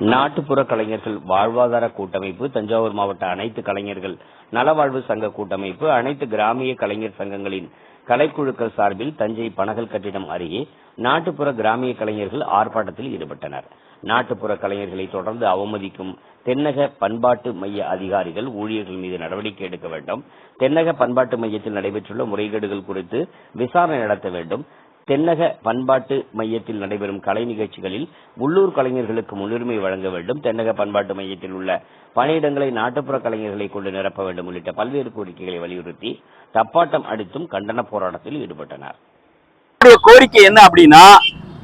நாட்டுப்புற கலைஞர்கள் வாழ்வாதார கூட்டமைப்பு தஞ்சாவூர் மாவட்ட அனைத்து கலைஞர்கள் நலவாழ்வு சங்க கூட்டமைப்பு அனைத்து கிராமிய கலைஞர் சங்கங்களின் கலைக்குழுக்கள் சார்பில் தஞ்சை பனகல் கட்டிடம் அருகே நாட்டுப்புற கிராமிய கலைஞர்கள் ஆர்ப்பாட்டத்தில் ஈடுபட்டனர். நாட்டுப்புற கலைஞர்களை தொடர்ந்து அவமதிக்கும் தென்னக பண்பாட்டு மைய அதிகாரிகள் ஊழியர்கள் மீது நடவடிக்கை எடுக்க வேண்டும். தென்னக பண்பாட்டு மையத்தில் நடைபெற்றுள்ள முறைகேடுகள் குறித்து விசாரணை நடத்த வேண்டும். தென்னக பண்பாட்டு மையத்தில் நடைபெறும் கலை நிகழ்ச்சிகளில் உள்ளூர் கலைஞர்களுக்கு முன்னுரிமை வழங்க வேண்டும். தென்னக பண்பாட்டு மையத்தில் உள்ள பணியிடங்களை நாட்டுப்புற கலைஞர்களை கொண்டு நிரப்ப வேண்டும் உள்ளிட்ட பல்வேறு கோரிக்கைகளை வலியுறுத்தி தப்பாட்டம் அடித்தும் கண்டன போராட்டத்தில் ஈடுபட்டனர். கோரிக்கை என்ன அப்படின்னா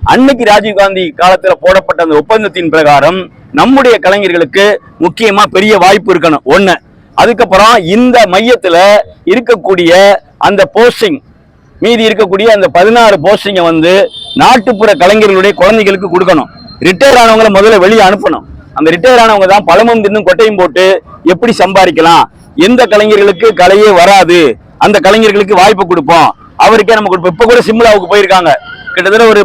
அன்னைக்கு ராஜீவ்காந்தி காலத்துல போடப்பட்ட அந்த ஒப்பந்தத்தின் பிரகாரம் நம்முடைய கலைஞர்களுக்கு முக்கியமா பெரிய வாய்ப்பு இருக்கணும். ஒண்ணு. அதுக்கப்புறம் இந்த மையத்துல இருக்கக்கூடிய அந்த போஸ்டிங் மீதி இருக்கக்கூடிய அந்த பதினாறு போஸ்டிங்கை வந்து நாட்டுப்புற கலைஞர்களுடைய குழந்தைகளுக்கு கொடுக்கணும். ரிட்டையர் ஆனவங்களை முதல்ல வெளியே அனுப்பணும். அந்த ரிட்டையர் ஆனவங்க தான் பழமும் தின்னும் கொட்டையும் போட்டு எப்படி சம்பாதிக்கலாம்? எந்த கலைஞர்களுக்கு கலையே வராது? அந்த கலைஞர்களுக்கு வாய்ப்பு கொடுப்போம். அவருக்கே நம்ம கொடுப்போம். இப்போ கூட சிம்லாவுக்கு போயிருக்காங்க. கிட்டத்தட்ட ஒரு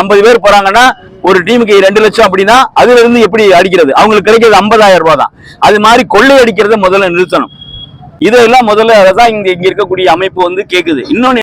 ஐம்பது பேர் போறாங்கன்னா ஒரு டீமுக்கு ரெண்டு லட்சம் அப்படின்னா அதுல இருந்து எப்படி அடிக்கிறது? அவங்களுக்கு கிடைக்கிறது ஐம்பதாயிரம் ரூபாய் தான். அது மாதிரி கொள்ளை அடிக்கிறத முதல்ல நிறுத்தணும். இதெல்லாம் முதல்ல அதான் இங்க இங்க இருக்கக்கூடிய அமைப்பு வந்து கேக்குது. இன்னொன்னு